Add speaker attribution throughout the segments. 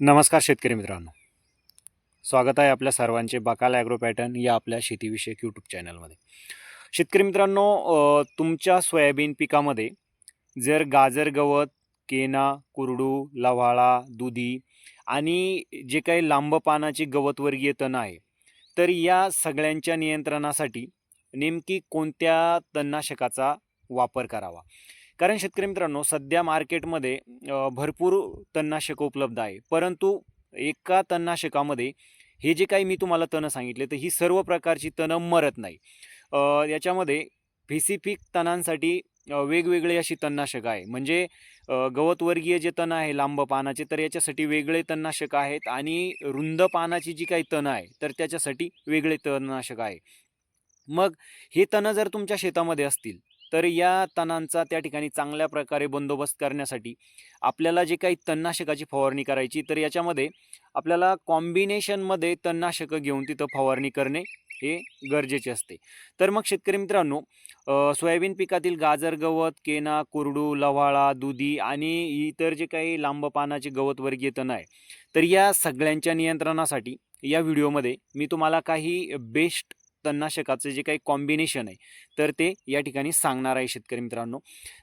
Speaker 1: नमस्कार शेतकरी मित्रांनो. स्वागत आहे आपल्या सर्वांचे बकाल ॲग्रो पॅटर्न या आपल्या शेतीविषयक यूट्यूब चॅनलमध्ये. शेतकरी मित्रांनो तुमच्या सोयाबीन पिकामध्ये जर गाजर गवत केना कुरडू लव्हाळा दुधी आणि जे काही लांब पानाची गवतवर्गीय तण आहे तर या सगळ्यांच्या नियंत्रणासाठी नेमकी कोणत्या तणनाशकाचा वापर करावा? कारण शेतकरी मित्रांनो सध्या मार्केटमध्ये भरपूर तणनाशकं उपलब्ध आहे. परंतु एका तणनाशकामध्ये हे जे काही मी तुम्हाला तणं सांगितले तर ही सर्व प्रकारची तणं मरत नाही. याच्यामध्ये फिसिफिक तणांसाठी वेगवेगळे अशी तणनाशकं आहे म्हणजे गवतवर्गीय जे तण आहे लांब पानाचे तर याच्यासाठी वेगळे तणनाशक आहेत आणि रुंद पानाची जी काही तणं आहे तर त्याच्यासाठी वेगळे तणनाशक आहे मग हे तणं जर तुमच्या शेतामध्ये असतील तर या तणांचा त्या ठिकाणी चांगल्या प्रकारे बंदोबस्त करण्यासाठी आपल्याला जे काही तणनाशकाची फवारणी करायची तर याच्यामध्ये आपल्याला कॉम्बिनेशनमध्ये तणनाशकं घेऊन तिथं फवारणी करणे हे गरजेचे असते. तर मग शेतकरी मित्रांनो सोयाबीन पिकातील गाजर गवत केना कुरडू लव्हाळा दुधी आणि इतर जे काही लांब पानाचे गवतवर्गीय तण आहे तर या सगळ्यांच्या नियंत्रणासाठी या व्हिडिओमध्ये मी तुम्हाला काही बेस्ट तणनाशकाचं जे काही कॉम्बिनेशन आहे तर ते या ठिकाणी सांगणार आहे शेतकरी मित्रांनो.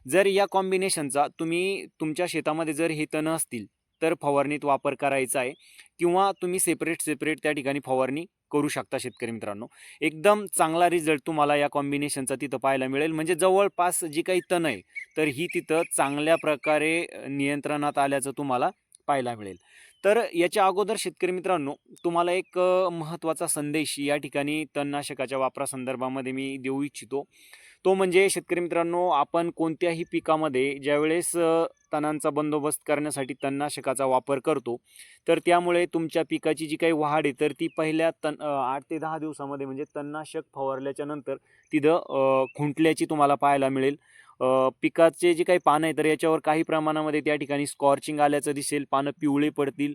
Speaker 1: जर या कॉम्बिनेशनचा तुम्ही तुमच्या शेतामध्ये जर हे तणं असतील तर फवारणीत वापर करायचा आहे किंवा तुम्ही सेपरेट सेपरेट त्या ठिकाणी फवारणी करू शकता शेतकरी मित्रांनो. एकदम चांगला रिझल्ट तुम्हाला या कॉम्बिनेशनचा तिथं पाहायला मिळेल. म्हणजे जवळपास जी काही तण आहे तर ही तिथं चांगल्या प्रकारे नियंत्रणात आल्याचं तुम्हाला पाहायला मिळेल. तर याच्या अगोदर शेतकरी मित्रांनो तुम्हाला एक महत्त्वाचा संदेश या ठिकाणी तणनाशकाच्या वापरासंदर्भामध्ये मी देऊ इच्छितो. तो म्हणजे शेतकरी मित्रांनो आपण कोणत्याही पिकामध्ये ज्यावेळेस तणांचा बंदोबस्त करण्यासाठी तणनाशकाचा वापर करतो तर त्यामुळे तुमच्या पिकाची जी काही वाढ आहे तर ती पहिल्या तण आठ ते दहा दिवसामध्ये म्हणजे तणनाशक फवारल्याच्या नंतर तिथं खुंटल्याची तुम्हाला पाहायला मिळेल. पिकाचे जे काही पानं आहे तर याच्यावर काही प्रमाणामध्ये त्या ठिकाणी स्कॉर्चिंग आल्याचं दिसेल पानं पिवळे पडतील.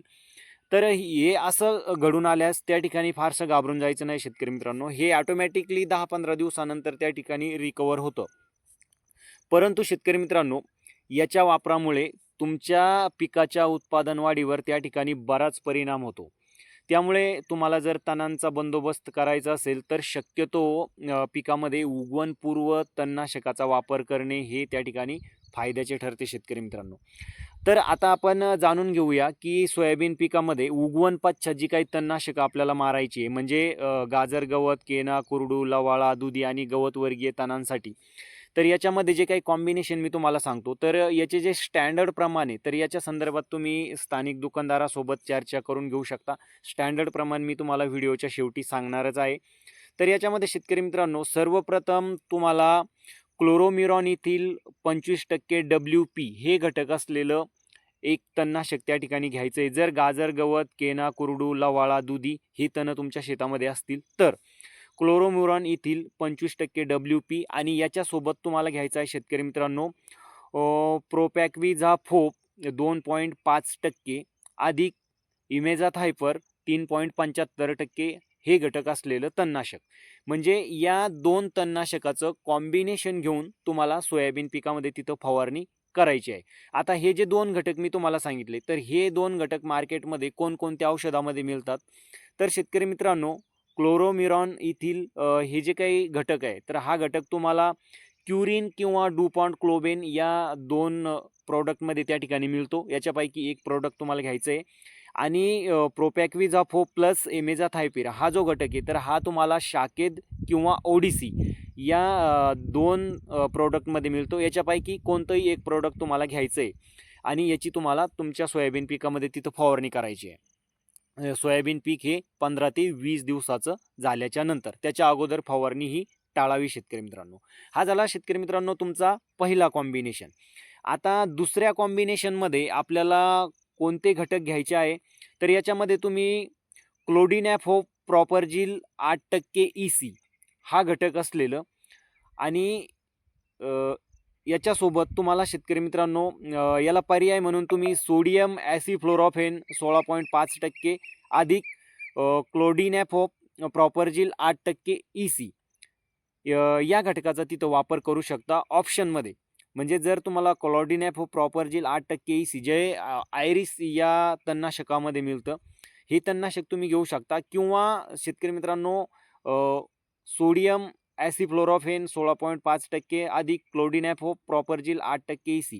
Speaker 1: तर हे असं घडून आल्यास त्या ठिकाणी फारसं घाबरून जायचं नाही शेतकरी मित्रांनो. हे ऑटोमॅटिकली दहा पंधरा दिवसानंतर त्या ठिकाणी रिकवर होतं. परंतु शेतकरी मित्रांनो याच्या वापरामुळे तुमच्या पिकाच्या उत्पादन वाढीवर त्या ठिकाणी बराच परिणाम होतो. त्यामुळे तुम्हाला जर तणांचा बंदोबस्त करायचा असेल तर शक्यतो पिकामध्ये उगवणपूर्व तणनाशकाचा वापर करणे हे त्या ठिकाणी फायद्याचे ठरते शेतकरी मित्रांनो. तर आता आपण जाणून घेऊया की सोयाबीन पिकामध्ये उगवण पश्चात जी काही तणनाशकं आपल्याला मारायची आहे म्हणजे गाजर गवत केना कुरडू लवाळा दुधी आणि गवतवर्गीय तणांसाठी तर याच्यामध्ये जे काही कॉम्बिनेशन मी तुम्हाला सांगतो तर याचे जे स्टँडर्ड प्रमाण आहे तर याच्या संदर्भात तुम्ही स्थानिक दुकानदारासोबत चर्चा करून घेऊ शकता. स्टँडर्ड प्रमाण मी तुम्हाला व्हिडिओच्या शेवटी सांगणारच आहे. तर याच्यामध्ये शेतकरी मित्रांनो सर्वप्रथम तुम्हाला क्लोरोमिरॉन येथील पंचवीस टक्के डब्ल्यू पी हे घटक असलेलं एक तणनाशक त्या ठिकाणी घ्यायचं आहे जर गाजर गवत केना कुरडू लवाळा दुधी ही तणं तुमच्या शेतामध्ये असतील तर क्लोरोम्युरॉन येथील पंचवीस टक्के डब्ल्यू पी आणि याच्यासोबत तुम्हाला घ्यायचा आहे शेतकरी मित्रांनो प्रोपॅक्विझा फोप दोन पॉईंट पाच टक्के अधिक इमेजात हायपर तीन पॉईंट पंच्याहत्तर टक्के हे घटक असलेलं तणनाशक. म्हणजे या दोन तणनाशकाचं कॉम्बिनेशन घेऊन तुम्हाला सोयाबीन पिकामध्ये तिथं फवारणी करायची आहे. आता हे जे दोन घटक मी तुम्हाला सांगितले तर हे दोन घटक मार्केटमध्ये कोणकोणत्या औषधामध्ये मिळतात? तर शेतकरी मित्रांनो क्लोरोमिरॉन येथील हे जे काही घटक आहे तर हा घटक तुम्हाला क्युरिन किंवा डुपॉन्ट क्लोबेन या दोन प्रॉडक्टमध्ये त्या ठिकाणी मिळतो. याच्यापैकी एक प्रॉडक्ट तुम्हाला घ्यायचं आहे. आणि प्रोपॅक्विझाफो प्लस एमेझाथायपिर हा जो घटक आहे तर हा तुम्हाला शाकेद किंवा ओडिसी या दोन प्रोडक्टमध्ये मिळतो. याच्यापैकी कोणतंही एक प्रोडक्ट तुम्हाला घ्यायचं आहे. आणि याची तुम्हाला तुमच्या सोयाबीन पिकामध्ये तिथं फवारणी करायची आहे. सोयाबीन पीक हे पंधरा ते वीस दिवसाचं झाल्याच्यानंतर त्याच्या अगोदर फवारणी ही टाळावी शेतकरी मित्रांनो. हा झाला शेतकरी मित्रांनो तुमचा पहिला कॉम्बिनेशन आता दुसऱ्या कॉम्बिनेशनमध्ये आपल्याला कोणते घटक घ्यायचे आहे? तर याच्यामध्ये तुम्ही क्लोडिनॅफो प्रॉपरजिल आठ टक्के ई सी हा घटक असलेलं आणि याच्यासोबत तुम्हाला शेतकरी मित्रांनो याला पर्याय म्हणून तुम्ही सोडियम ॲसिफ्लोरॉफेन सोळा पॉईंट पाच टक्के अधिक क्लोडिनॅफो प्रॉपरजिल आठ टक्के ई सी या घटकाचा तिथं वापर करू शकता ऑप्शनमध्ये. म्हणजे जर तुम्हाला क्लॉडिनॅप प्रॉपरजिल आठ टक्के ई सी जे आयरिस या तणनाशकामध्ये मिळतं हे तणनाशक तुम्ही घेऊ शकता. किंवा शेतकरी मित्रांनो सोडियम ॲसिफ्लोरोफेन सोळा पॉईंट पाच टक्के अधिक क्लोडिनॅफो प्रॉपरजिल आठ टक्के ई सी.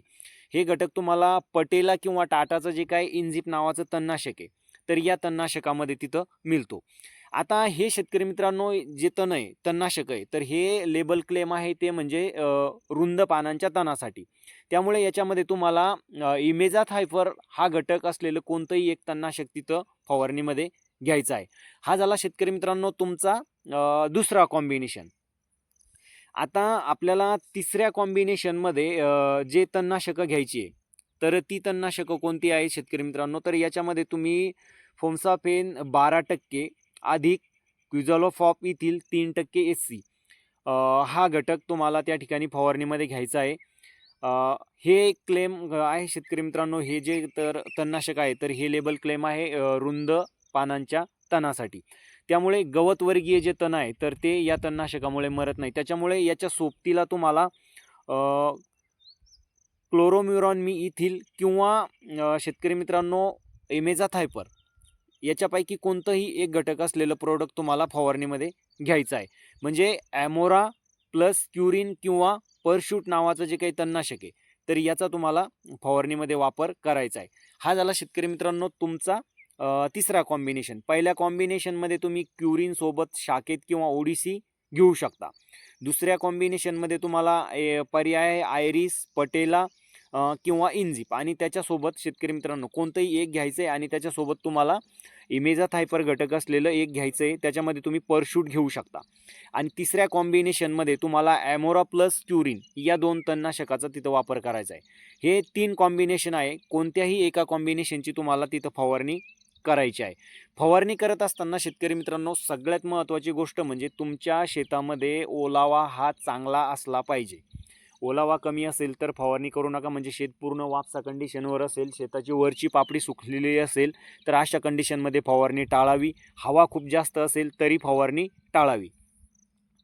Speaker 1: हे घटक तुम्हाला पटेला किंवा टाटाचं जे काय इन्झिप नावाचं तणनाशक आहे तर या तणनाशकामध्ये तिथं मिळतो. आता हे शेतकरी मित्रांनो जे तण आहे तणनाशक आहे तर हे लेबल क्लेम आहे ते म्हणजे रुंद पानांच्या तणासाठी. त्यामुळे याच्यामध्ये तुम्हाला इमेजा थायफर हा घटक असलेलं कोणतंही एक तणनाशक तिथं फवारणीमध्ये घ्यायचा आहे. हा झाला शेतकरी मित्रांनो तुमचा दुसरा कॉम्बिनेशन. आता आपल्याला तिसऱ्या कॉम्बिनेशनमध्ये जे तणनाशकं घ्यायची आहे तर ती तणनाशकं कोणती आहे शेतकरी मित्रांनो? तर याच्यामध्ये तुम्ही फोमसाफेन बारा टक्के अधिक क्युझॉलोफॉप येथील तीन टक्के एस सी. हा घटक तुम्हाला त्या ठिकाणी फवारणीमध्ये घ्यायचा आहे. हे क्लेम आहे शेतकरी मित्रांनो हे जे तर तणनाशक आहे तर हे लेबल क्लेम आहे रुंद पानांच्या तणासाठी. त्यामुळे गवतवर्गीय जे तण आहे तर ते या तणनाशकामुळे मरत नाही. त्याच्यामुळे याच्या सोबतीला तुम्हाला क्लोरोम्युरॉन मी इथिल किंवा शेतकरी मित्रांनो एमेझा थायपर याच्यापैकी कोणतंही एक घटक असलेलं प्रोडक्ट तुम्हाला फवारणीमध्ये घ्यायचं आहे. म्हणजे ॲमोरा प्लस क्युरिन किंवा परशूट नावाचं जे काही तणनाशक आहे तर याचा तुम्हाला फवारणीमध्ये वापर करायचा आहे. हा झाला शेतकरी मित्रांनो तुमचा तिसरा कॉम्बिनेशन पहिल्या कॉम्बिनेशनमध्ये तुम्ही क्युरिनसोबत शाखेत किंवा ओडिसी घेऊ शकता. दुसऱ्या कॉम्बिनेशनमध्ये तुम्हाला ए, पर्याय आयरिस पटेला किंवा इनझिप आणि त्याच्यासोबत शेतकरी मित्रांनो कोणतंही एक घ्यायचं आहे आणि त्याच्यासोबत तुम्हाला इमेजा थायपर घटक असलेलं एक घ्यायचं आहे त्याच्यामध्ये तुम्ही परशूट घेऊ शकता. आणि तिसऱ्या कॉम्बिनेशनमध्ये तुम्हाला ॲमोरा प्लस क्युरिन या दोन तणनाशकाचा तिथं वापर करायचा आहे हे तीन कॉम्बिनेशन आहे. कोणत्याही एका कॉम्बिनेशनची तुम्हाला तिथं फवारणी करायची आहे. फवारणी करत असताना शेतकरी मित्रांनो सगळ्यात महत्त्वाची गोष्ट म्हणजे तुमच्या शेतामध्ये ओलावा हा चांगला असला पाहिजे. ओलावा कमी असेल तर फवारणी करू नका म्हणजे शेत पूर्ण वापसा कंडिशनवर असेल शेताची वरची पापडी सुकलेली असेल तर अशा कंडिशनमध्ये फवारणी टाळावी. हवा खूप जास्त असेल तरी फवारणी टाळावी.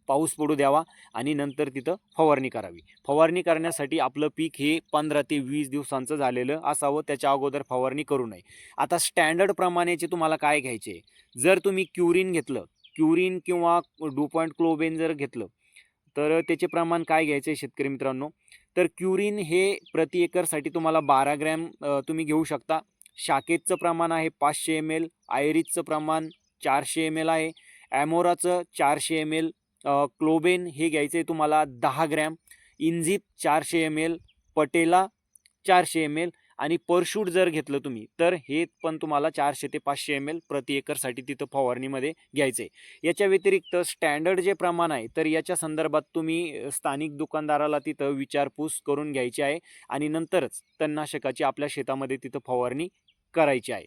Speaker 1: पाऊस पडू द्यावा आणि नंतर तिथं फवारणी करावी. फवारणी करण्यासाठी आपलं पीक हे पंधरा ते वीस दिवसांचं झालेलं असावं त्याच्या अगोदर फवारणी करू नये. आता स्टँडर्ड प्रमाणेचे तुम्हाला काय घ्यायचे? जर तुम्ही क्युरिन घेतलं क्युरिन किंवा डू पॉईंट क्लोबेन जर घेतलं तर त्याचे प्रमाण काय घ्यायचं आहे शेतकरी मित्रांनो? तर क्युरिन हे प्रति एकरसाठी तुम्हाला बारा ग्रॅम तुम्ही घेऊ शकता. शाकेतचं प्रमाण आहे पाचशे एम एल आयरीजचं प्रमाण चारशे एम एल आहे. ॲमोराचं चारशे एम एल क्लोबेन हे घ्यायचं आहे तुम्हाला दहा ग्रॅम इनझिप चारशे एम एल पटेला चारशे एम एल आणि परशूट जर घेतलं तुम्ही तर हे पण तुम्हाला चारशे ते पाचशे एम एल प्रति एकरसाठी तिथं फवारणीमध्ये घ्यायचं आहे याच्या व्यतिरिक्त स्टँडर्ड जे प्रमाण आहे तर याच्या संदर्भात तुम्ही स्थानिक दुकानदाराला तिथं विचारपूस करून घ्यायची आहे आणि नंतरच तणनाशकाची आपल्या शेतामध्ये तिथं फवारणी करायची आहे.